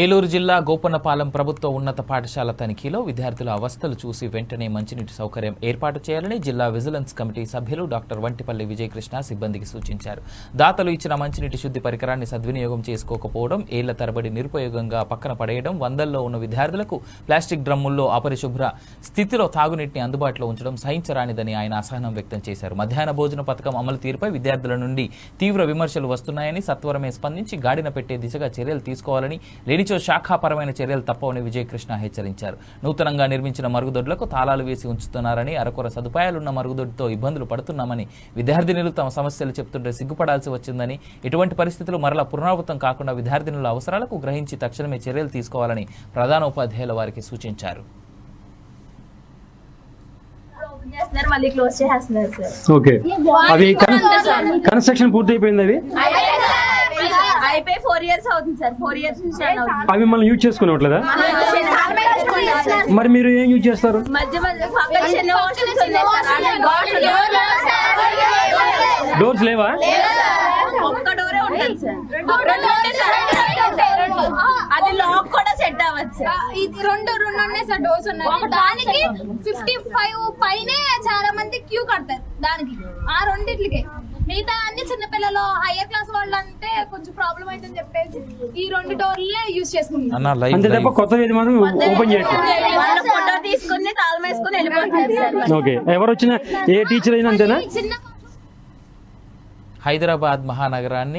ఏలూరు జిల్లా గోపన్నపాలెం ప్రభుత్వ ఉన్నత పాఠశాల తనిఖీలో విద్యార్థుల అవస్థలు చూసి వెంటనే మంచినీటి సౌకర్యం ఏర్పాటు చేయాలని జిల్లా విజిలెన్స్ కమిటీ సభ్యులు డాక్టర్ వంటిపల్లి విజయకృష్ణ సిబ్బందికి సూచించారు. దాతలు ఇచ్చిన మంచినీటి శుద్ధి పరికరాన్ని సద్వినియోగం చేసుకోకపోవడం ఏళ్ళ తరబడి నిరుపయోగంగా పక్కన పడేయడం వందల్లో ఉన్న విద్యార్థులకు ప్లాస్టిక్ డ్రమ్ముల్లో అపరిశుభ్ర స్థితిలో తాగునీటిని అందుబాటులో ఉంచడం సహించరానిదని ఆయన అసహనం వ్యక్తం చేశారు. మధ్యాహ్న భోజన పథకం అమలు తీరుపై విద్యార్థుల నుండి తీవ్ర విమర్శలు వస్తున్నాయని సత్వరమే స్పందించి గాడిన పెట్టే దిశగా చర్యలు తీసుకోవాలని లేనిచో శాఖాపరమైన చర్యలు తప్పవని విజయకృష్ణ హెచ్చరించారు. నూతనంగా నిర్మించిన మరుగుదొడ్లకు తాళాలు వేసి ఉంచుతున్నారని అరకొర సదుపాయాలున్న మరుగుదొడ్డితో ఇబ్బందులు పడుతున్నామని విద్యార్థినులు తమ సమస్యలు చెప్తుంటే సిగ్గుపడాల్సి వచ్చిందని ఎటువంటి పరిస్థితులు మరలా పునరావృతం కాకుండా విద్యార్థినుల అవసరాలకు గ్రహించి తక్షణమే చర్యలు తీసుకోవాలని ప్రధానోపాధ్యాయుల వారికి సూచించారు. ఓకే అవి కన్స్ట్రక్షన్ పూర్తి అయిపోయింది అవి అయిపోయి ఫోర్ ఇయర్స్ అవుతుంది సార్. ఫోర్ ఇయర్స్ నుంచి అవి మనం యూజ్ చేసుకునేవట్లేదా? మరి మీరు ఏం యూజ్ చేస్తారు? మధ్య మధ్య పక్కన చిన్న వాష్రూమ్స్ ఉన్నాయి సార్. అంటే డోర్ డోర్స్ లేవా ఒక్క డోరే ఉంటుంది సార్. రెండు ఉంటాయి సార్. అది లాక్ కూడా సెట్ అవ్వచ్చు ఇది రెండు రెండు ఉన్నాయి సార్ డోర్స్ ఉన్నాయి. దానికి ఫిఫ్టీ ఫైవ్ పైనే చాలా మంది క్యూ కడతారు. దానికి. ఆ రెండిట్లకి. మిగతా అన్ని చిన్నపిల్లలు హైయర్ క్లాస్ వాళ్ళు అంటే కొంచెం ప్రాబ్లం అవుతుందని చెప్పేసి ఈ రెండు డోర్లే యూజ్ చేసుకుంటాం అన్న లైవ్ అంతే తప్ప కొత్త ఏది మాత్రం ఓపెన్ చేయట్లేదు. వాళ్ళ ఫోటో తీసుకుని తాళం వేసుకుని వెళ్ళిపోతున్నారు సార్. ఓకే ఎవరు వచ్చినా ఏ టీచర్ అయినా అంతేనా? హైదరాబాద్ మహానగరాన్ని